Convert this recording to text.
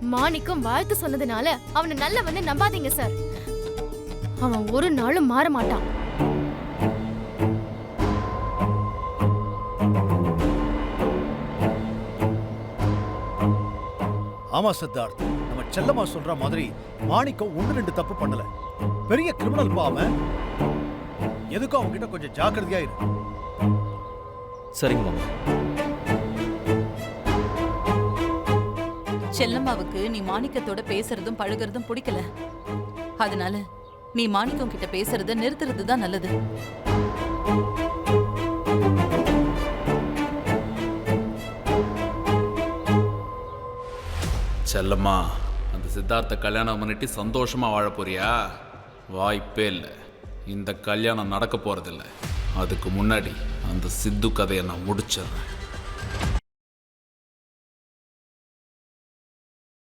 மாணிக்கம் வாழ்த்து சொன்னதுனால அவனை நல்ல வந்து நம்பாதீங்க சார் அவன் ஒரு நாளும் மாற மாட்டான். ஆமா சித்தார்த். நம்ம செல்லம்மா சொல்ற மாதிரி மாணிக்கம் ஒண்ணு ரெண்டு தப்பு பண்ணல. பெரிய கிரிமினல் பாவன் எதுக்கும் அவங்க கிட்ட கொஞ்சம் ஜாக்கிரதையா இரு. சரிங்க மாமா. செல்லம்மாவுக்கு நீ மாணிக்கத்தோட பேசுறதும் பழகுறதும் பிடிக்கல. அதனால நீ மாணிக்கம் கிட்ட பேசுறத நிறுத்துறது தான் நல்லது. செல்லம்மா அந்த சித்தார்த்த கல்யாணம் பண்ணிட்டு சந்தோஷமா வாழ போறியா? வாய்ப்பே இல்லை. இந்த கல்யாணம் நடக்க போறதில்ல. அதுக்கு முன்னாடி அந்த சித்து கதையை நான் முடிச்சிடுறேன்.